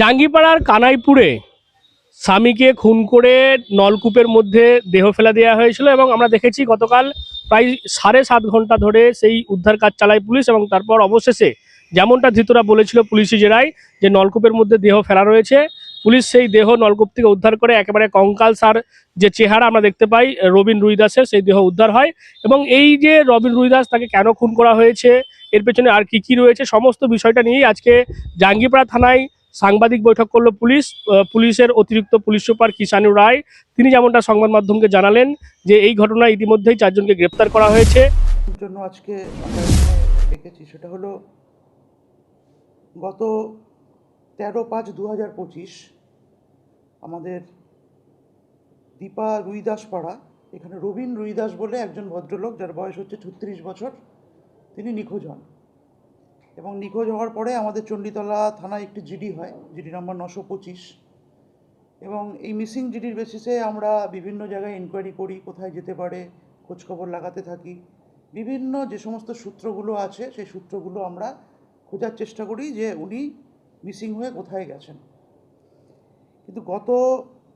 জাঙ্গিপাড়ার কানাইপুরে স্বামীকে খুন করে নলকূপের মধ্যে দেহ ফেলা দেওয়া হয়েছিল এবং আমরা দেখেছি গতকাল প্রায় সাড়ে সাত ঘণ্টা ধরে সেই উদ্ধার কাজ চালায় পুলিশ এবং তারপর অবশেষে যেমনটা ধৃতরা বলেছিল পুলিশি জেরায় যে নলকূপের মধ্যে দেহ ফেলা রয়েছে, পুলিশ সেই দেহ নলকূপ থেকে উদ্ধার করে একেবারে কঙ্কাল সার যে চেহারা আমরা দেখতে পাই, রবিন রুইদাসের সেই দেহ উদ্ধার হয় এবং এই যে রবিন রুইদাস তাকে কেন খুন করা হয়েছে, এর পেছনে আর কি কি রয়েছে, সমস্ত বিষয়টা নিয়েই আজকে জাঙ্গিপাড়া থানায় সাংবাদিক বৈঠক করল পুলিশ পুলিশের অতিরিক্ত পুলিশ সুপার কিষানু রায়। তিনি যেমনটা সংবাদ মাধ্যমকে জানালেন যে এই ঘটনায় ইতিমধ্যেই চারজনকে গ্রেপ্তার করা হয়েছে। জন্য আজকে ডেকেছি, সেটা হলো গত তেরো পাঁচ দু হাজার পঁচিশ আমাদের দীপা রুইদাস পাড়া এখানে রবীন রুইদাস বলে একজন ভদ্রলোক যার বয়স হচ্ছে ছত্রিশ বছর, তিনি নিখোঁজ হন। এবং নিখোঁজ হওয়ার পরে আমাদের চণ্ডীতলা থানায় একটি জিডি হয়, জিডি নম্বর নশো পঁচিশ। এবং এই মিসিং জিডির বেসিসে আমরা বিভিন্ন জায়গায় ইনকোয়ারি করি, কোথায় যেতে পারে, খোঁজখবর লাগাতে থাকি। বিভিন্ন যে সমস্ত সূত্রগুলো আছে, সেই সূত্রগুলো আমরা খোঁজার চেষ্টা করি যে উনি মিসিং হয়ে কোথায় গেছেন। কিন্তু গত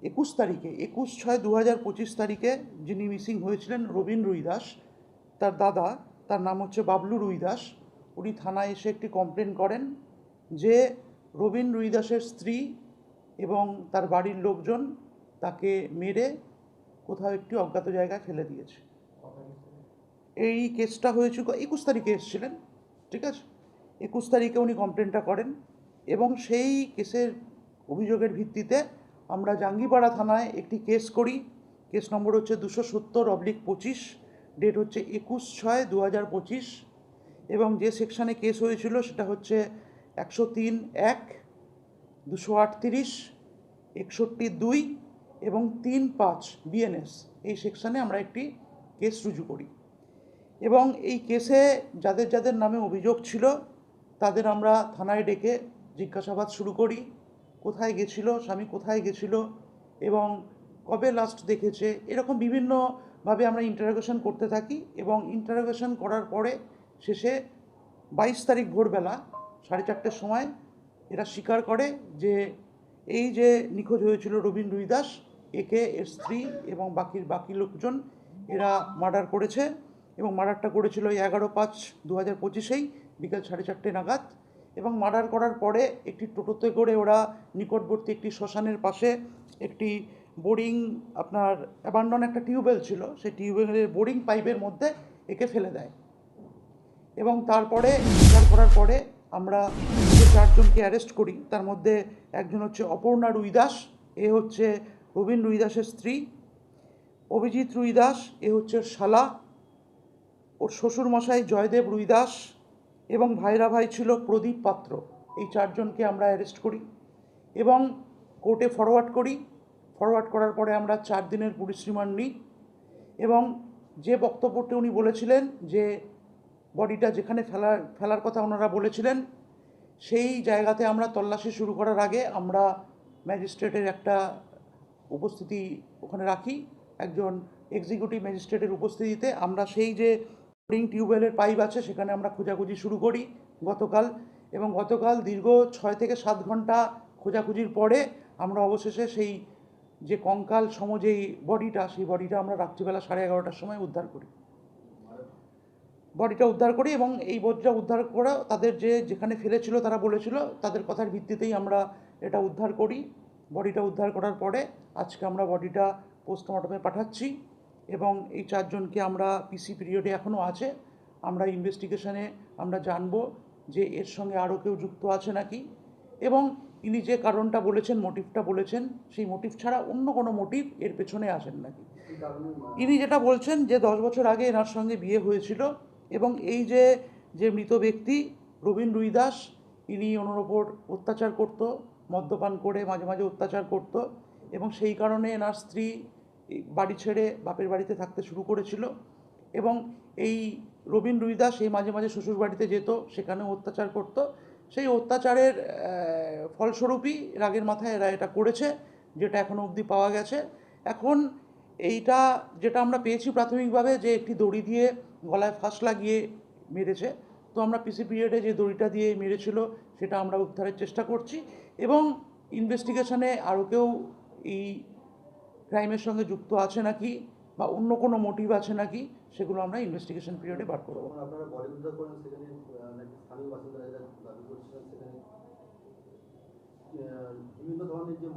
একুশ তারিখে, একুশ ছয় দু হাজার পঁচিশ তারিখে যিনি মিসিং হয়েছিলেন রবীন রুইদাস তার দাদা, তার নাম হচ্ছে বাবলু রুইদাস উনি থানায় এসে একটি কমপ্লেন করেন যে রবীন রুইদাসের স্ত্রী এবং তার বাড়ির লোকজন তাকে মেরে কোথাও একটি অজ্ঞাত জায়গায় ফেলে দিয়েছে। এই কেসটা হয়েছিল একুশ তারিখে এসেছিলেন, ঠিক আছে? একুশ তারিখে উনি কমপ্লেনটা করেন এবং সেই কেসের অভিযোগের ভিত্তিতে আমরা জাঙ্গিপাড়া থানায় একটি কেস করি। কেস নম্বর হচ্ছে দুশো সত্তর অবলিক পঁচিশ ডেট হচ্ছে একুশ ছয় দু হাজার পঁচিশ। এবং যে সেকশানে কেস হয়েছিল সেটা হচ্ছে একশো তিন, এক, দুশো আটত্রিশ, একষট্টি দুই এবং তিন পাঁচ বিএনএস এই সেকশানে আমরা একটি কেস রুজু করি। এবং এই কেসে যাদের যাদের নামে অভিযোগ ছিল, তাদের আমরা থানায় ডেকে জিজ্ঞাসাবাদ শুরু করি, কোথায় গেছিল, স্বামী কোথায় গেছিল এবং কবে লাস্ট দেখেছে, এরকম বিভিন্নভাবে আমরা ইন্টারোগেশন করতে থাকি এবং ইন্টারোগেশন করার পরে শেষে বাইশ তারিখ ভোরবেলা সাড়ে চারটের সময় এরা স্বীকার করে যে এই যে নিখোঁজ হয়েছিল রবীন রুইদাস, একে এর স্ত্রী এবং বাকির বাকি লোকজন এরা মার্ডার করেছে এবং মার্ডারটা করেছিল ওই এগারো পাঁচ দু হাজার পঁচিশেই বিকেল সাড়ে চারটে নাগাদ এবং মার্ডার করার পরে একটি টোটোতে করে ওরা নিকটবর্তী একটি শ্মশানের পাশে একটি বোরিং আপনার অ্যাবান্ডন একটা টিউবওয়েল ছিল, সেই টিউবওয়েলের বোরিং পাইপের মধ্যে একে ফেলে দেয়। এবং তারপরে বিচার করার পরে আমরা যে চারজনকে অ্যারেস্ট করি, তার মধ্যে একজন হচ্ছে অপর্ণা রুইদাস, এ হচ্ছে রবীন রুইদাসের স্ত্রী। অভিজিৎ রুইদাস, এ হচ্ছে শালা। ওর শ্বশুরমশাই জয়দেব রুইদাস এবং ভাইরা ভাই ছিল প্রদীপ পাত্র। এই চারজনকে আমরা অ্যারেস্ট করি এবং কোর্টে ফরওয়ার্ড করি। ফরওয়ার্ড করার পরে আমরা চার দিনের পুলিশ রিমান্ড নিই এবং যে বক্তব্যটি উনি বলেছিলেন যে বডিটা যেখানে ফেলার ফেলার কথা ওনারা বলেছিলেন, সেই জায়গাতে আমরা তল্লাশি শুরু করার আগে আমরা ম্যাজিস্ট্রেটের একটা উপস্থিতি ওখানে রাখি। একজন এক্সিকিউটিভ ম্যাজিস্ট্রেটের উপস্থিতিতে আমরা সেই যে রিং টিউবওয়েলের পাইপ আছে, সেখানে আমরা খোঁজাখুঁজি শুরু করি গতকাল এবং গতকাল দীর্ঘ ছয় থেকে সাত ঘণ্টা খোঁজাখুঁজির পরে আমরা অবশেষে সেই যে কঙ্কাল সম যেই বডিটা, সেই বডিটা আমরা রাত্রিবেলা সাড়ে এগারোটার সময় উদ্ধার করি। বডিটা উদ্ধার করি এবং এই বডিটা উদ্ধার করা তাদের যে যেখানে ফেলেছিল তারা বলেছিল তাদের কথার ভিত্তিতেই আমরা এটা উদ্ধার করি। বডিটা উদ্ধার করার পরে আজকে আমরা বডিটা পোস্টমর্টমে পাঠাচ্ছি এবং এই চারজনকে আমরা পিসি পিরিয়ডে এখনও আছে। আমরা ইনভেস্টিগেশনে আমরা জানব যে এর সঙ্গে আরও কেউ যুক্ত আছে নাকি এবং ইনি যে কারণটা বলেছেন মোটিভটা বলেছেন সেই মোটিভ ছাড়া অন্য কোনো মোটিভ এর পেছনে আসেন নাকি। ইনি যেটা বলছেন যে দশ বছর আগে এনার সঙ্গে বিয়ে হয়েছিল। এবং এই যে যে মৃত ব্যক্তি রবীন রুইদাস, ইনি ওনার ওপর অত্যাচার করত, মদ্যপান করে মাঝে মাঝে অত্যাচার করত এবং সেই কারণে এনার স্ত্রী বাড়ি ছেড়ে বাপের বাড়িতে থাকতে শুরু করেছিল এবং এই রবীন রুইদাস এই মাঝে মাঝে শ্বশুর বাড়িতে যেত, সেখানেও অত্যাচার করত। সেই অত্যাচারের ফলস্বরূপই রাগের মাথায় এরা এটা করেছে, যেটা এখনও অবধি পাওয়া গেছে। এখন এইটা, যেটা আমরা পেয়েছি প্রাথমিকভাবে যে একটি দড়ি দিয়ে গলায় ফাঁস লাগিয়ে মেরেছে। তো আমরা পিসি পিরিয়ডে যে দড়িটা দিয়ে মেরেছিল সেটা আমরা উদ্ধারের চেষ্টা করছি এবং ইনভেস্টিগেশনে আরও কেউ এই ক্রাইমের সঙ্গে যুক্ত আছে নাকি বা অন্য কোনো মোটিভ আছে নাকি সেগুলো আমরা ইনভেস্টিগেশন পিরিয়ডে বার করব।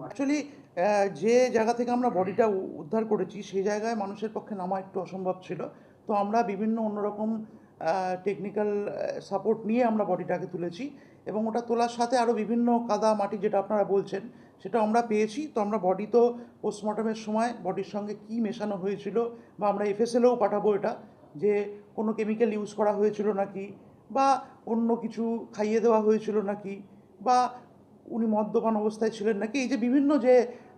অ্যাকচুয়ালি যে জায়গা থেকে আমরা বডিটা উদ্ধার করেছি সেই জায়গায় মানুষের পক্ষে নামা একটু অসম্ভব ছিল। তো আমরা বিভিন্ন অন্যরকম টেকনিক্যাল সাপোর্ট নিয়ে আমরা বডিটাকে তুলেছি এবং ওটা তোলার সাথে আরও বিভিন্ন কাদা মাটি যেটা আপনারা বলছেন, সেটা আমরা পেয়েছি। তো আমরা বডি তো পোস্টমর্টমের সময় বডির সঙ্গে কী মেশানো হয়েছিল বা আমরা এফএসএলেও পাঠাবো এটা, যে কোনো কেমিক্যাল ইউজ করা হয়েছিল নাকি বা অন্য কিছু খাইয়ে দেওয়া হয়েছিল নাকি বা উনি মদ্যপান অবস্থায় ছিলেন নাকি? এই যে বিভিন্ন যে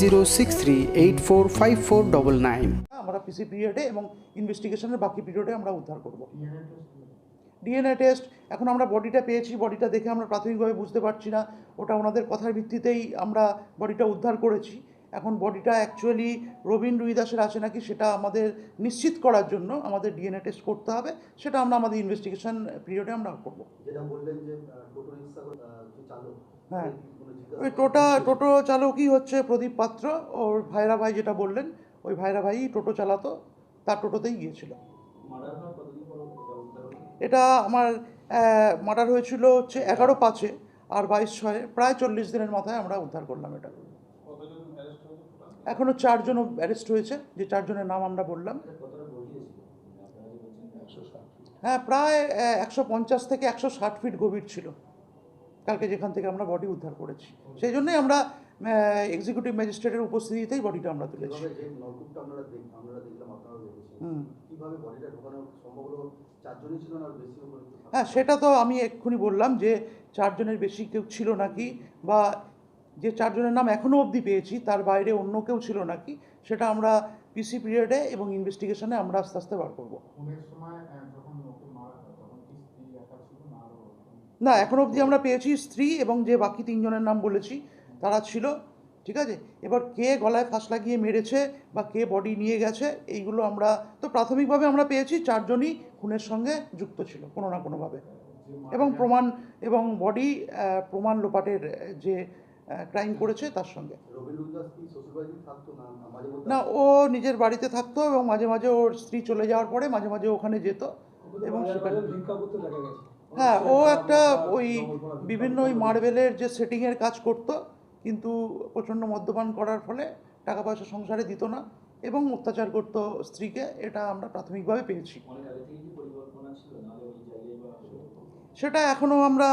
zero six three eight four five four double nine আমরা পিসি পিরিয়ডে এবং ইনভেস্টিগেশনের বাকি পিরিয়ডে আমরা উদ্ধার করব। ডিএনএ টেস্ট এখন আমরা বডিটা পেয়েছি বডিটা দেখে আমরা প্রাথমিকভাবে বুঝতে পারছি না। ওটা ওনাদের কথার ভিত্তিতেই আমরা বডিটা উদ্ধার করেছি। এখন বডিটা অ্যাকচুয়ালি রবীন রুইদাসের আছে নাকি সেটা আমাদের নিশ্চিত করার জন্য আমাদের ডিএনএ টেস্ট করতে হবে। সেটা আমরা আমাদের ইনভেস্টিগেশন পিরিয়ডে আমরা করব। যেটা বললেন যে হ্যাঁ। ওই টোটা টোটো চালকই হচ্ছে প্রদীপ পাত্র। ওর ভাইরা ভাই যেটা বললেন ওই ভাইরা ভাই টোটো চালাতো তার টোটোতেই গিয়েছিল। এটা আমার মার্ডার হয়েছিল হচ্ছে এগারো পাঁচে আর বাইশ ছয়ে। প্রায় চল্লিশ দিনের মাথায় আমরা উদ্ধার করলাম এটা। এখনও চারজন অ্যারেস্ট হয়েছে। যে চারজনের নাম আমরা বললাম। হ্যাঁ প্রায় একশো পঞ্চাশ থেকে একশো ষাট ফিট গভীর ছিল। কালকে যেখান থেকে আমরা বডি উদ্ধার করেছি। সেই জন্যই আমরা এক্সিকিউটিভ ম্যাজিস্ট্রেটের উপস্থিতিতেই বডিটা আমরা তুলেছি। হ্যাঁ সেটা তো আমি এক্ষুনি বললাম যে চারজনের বেশি কেউ ছিল নাকি? বা যে চারজনের নাম এখনও অবধি পেয়েছি তার বাইরে অন্য কেউ ছিল নাকি? সেটা আমরা পিসি পিরিয়ডে এবং ইনভেস্টিগেশনে আমরা আস্তে আস্তে বার করব খুনের সময় আহ, যখন ওকে মারা হয় তখন কি স্ত্রী একা ছিল না আরও না এখন অবধি আমরা পেয়েছি স্ত্রী এবং যে বাকি তিনজনের নাম বলেছি তারা ছিল ঠিক আছে? এবার কে গলায় ফাঁস লাগিয়ে মেরেছে বা কে বডি নিয়ে গেছে এইগুলো আমরা তো প্রাথমিকভাবে আমরা পেয়েছি চারজনই খুনের সঙ্গে যুক্ত ছিল কোনো না কোনোভাবে। এবং প্রমাণ এবং বডি প্রমাণ লোপাটের যে ক্রাইম করেছে তার সঙ্গে। না ও নিজের বাড়িতে থাকতো এবং মাঝে মাঝে ওর স্ত্রী চলে যাওয়ার পরে মাঝে মাঝে ওখানে যেত। এবং সেখানে হ্যাঁ ও একটা ওই বিভিন্ন ওই মার্বেলের যে সেটিংয়ের কাজ করতো, কিন্তু প্রচণ্ড মদ্যপান করার ফলে টাকা পয়সা সংসারে দিত না এবং অত্যাচার করতো স্ত্রীকে, এটা আমরা প্রাথমিকভাবে পেয়েছি। সেটা এখনও আমরা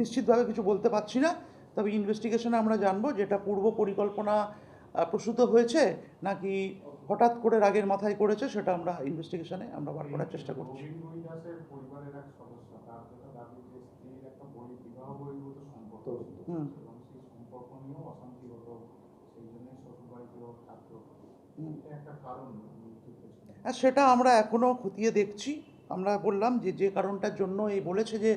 নিশ্চিতভাবে কিছু বলতে পারছি না, তবে ইনভেস্টিগেশনে আমরা জানব যেটা পূর্ব পরিকল্পনা প্রসূত হয়েছে নাকি হঠাৎ করে রাগের মাথায় করেছে, সেটা আমরা ইনভেস্টিগেশনে আমরা বার করার চেষ্টা করছি। পেছনে হ্যাঁ সেটা আমরা এখনও খতিয়ে দেখছি। আমরা বললাম যে যে কারণটার জন্য এই বলেছে যে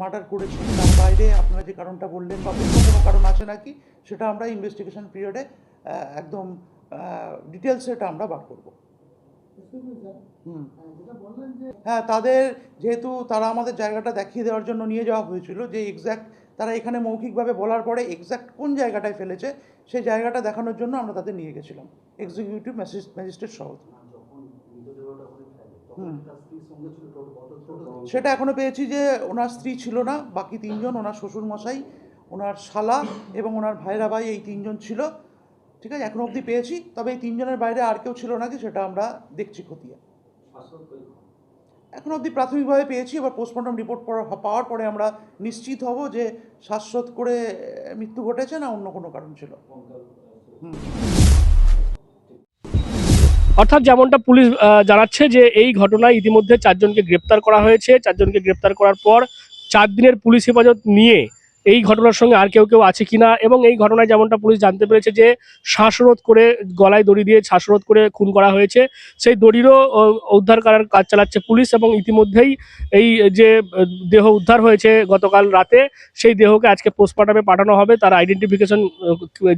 মার্ডার করেছে তার বাইরে। আপনারা যে কারণটা বললেন বা অন্য কোনো কারণ আছে নাকি সেটা আমরা ইনভেস্টিগেশন পিরিয়ডে একদম ডিটেলস এটা আমরা বার করব। হুম। হ্যাঁ তাদের যেহেতু তারা আমাদের জায়গাটা দেখিয়ে দেওয়ার জন্য নিয়ে যাওয়া হয়েছিল যে এক্স্যাক্ট তারা এখানে মৌখিকভাবে বলার পরে এক্স্যাক্ট কোন জায়গাটায় ফেলেছে, সেই জায়গাটা দেখানোর জন্য আমরা তাদের নিয়ে গেছিলাম। এক্সিকিউটিভ ম্যাজিস্ট্রেট সহ সেটা এখনও পেয়েছি যে ওনার স্ত্রী ছিল না, বাকি তিনজন ওনার শ্বশুর মশাই ওনার শালা এবং ওনার ভাইরা ভাই এই তিনজন ছিল। ঠিক আছে, এখনও অবধি পেয়েছি, তবে এই তিনজনের বাইরে আর কেউ ছিল নাকি সেটা আমরা দেখছি খতিয়ে। এখন অবধি প্রাথমিকভাবে পেয়েছি, এবার পোস্টমর্টম রিপোর্ট পাওয়ার পরে আমরা নিশ্চিত হব যে শ্বাসরোধ করে মৃত্যু ঘটেছে না অন্য কোনো কারণ ছিল। অর্থাৎ যেমনটা পুলিশ জানাচ্ছে যে এই ঘটনায় ইতিমধ্যে চারজনকে গ্রেপ্তার করা হয়েছে। চারজনকে গ্রেপ্তার করার পর চার দিনের পুলিশ হেফাজত নিয়ে এই ঘটনার সঙ্গে আর কেউ কেউ আছে কিনা এবং এই ঘটনায় যেমনটা পুলিশ জানতে পেরেছে যে শ্বাসরোধ করে গলায় দড়ি দিয়ে শ্বাসরোধ করে খুন করা হয়েছে, সেই দড়িরও উদ্ধার করার কাজ চালাচ্ছে পুলিশ এবং ইতিমধ্যেই এই যে দেহ উদ্ধার হয়েছে গতকাল রাতে, সেই দেহকে আজকে পোস্টমর্টমে পাঠানো হবে। তার আইডেন্টিফিকেশন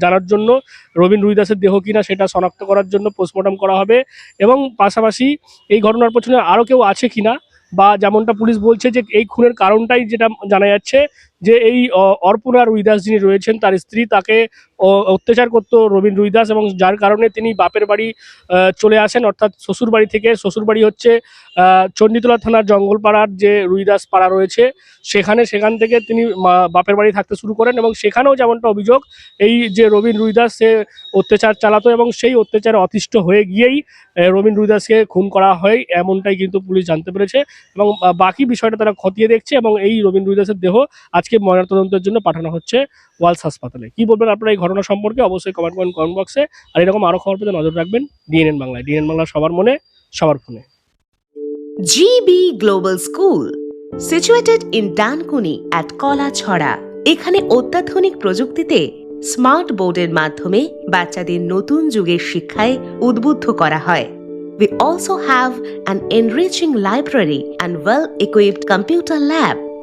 জানার জন্য রবীন রুইদাসের দেহ কিনা সেটা শনাক্ত করার জন্য পোস্টমর্টম করা হবে এবং পাশাপাশি এই ঘটনার পেছনে আরও কেউ আছে কিনা বা যেমনটা পুলিশ বলছে যে এই খুনের কারণটাই যেটা জানা যাচ্ছে যে এই অর্পণা রুইদাস যিনি রয়েছেন, তার স্ত্রী তাকে অত্যাচার করতো রবীন রুইদাস এবং যার কারণে তিনি বাপের বাড়ি চলে আসেন। অর্থাৎ শ্বশুর বাড়ি থেকে, শ্বশুর বাড়ি হচ্ছে চণ্ডীতলা থানার জঙ্গলপাড়ার যে রুইদাস পাড়া রয়েছে, সেখানে, সেখান থেকে তিনি বাপের বাড়ি থাকতে শুরু করেন এবং সেখানেও যেমনটা অভিযোগ, এই যে রবীন রুইদাস সে অত্যাচার চালাতো এবং সেই অত্যাচারে অতিষ্ঠ হয়ে গিয়েই রবীন রুইদাসকে খুন করা হয়, এমনটাই কিন্তু পুলিশ জানতে পেরেছে এবং বাকি বিষয়টা তারা খতিয়ে দেখছে এবং এই রবীন রুইদাসের দেহ আজকে ময়নাতদন্তের জন্য পাঠানো হচ্ছে ওয়ালস হাসপাতালে। কি বলবেন আপনারা এই ঘটনা সম্পর্কে? অবশ্যই কমেন্ট করেন কমেন্ট বক্সে আর এরকম আরও খবর পেতে নজর রাখবেন ডিএনএন বাংলায়। ডিএনএন বাংলা সবার মনে সবার ফোনে। Global School, situated in Dankuni at Kola Chhora. এখানে অত্যাধুনিক প্রযুক্তিতে স্মার্ট বোর্ডের মাধ্যমে বাচ্চাদের নতুন যুগের শিক্ষায় উদ্বুদ্ধ করা হয়। We also have an enriching library and well-equipped computer lab.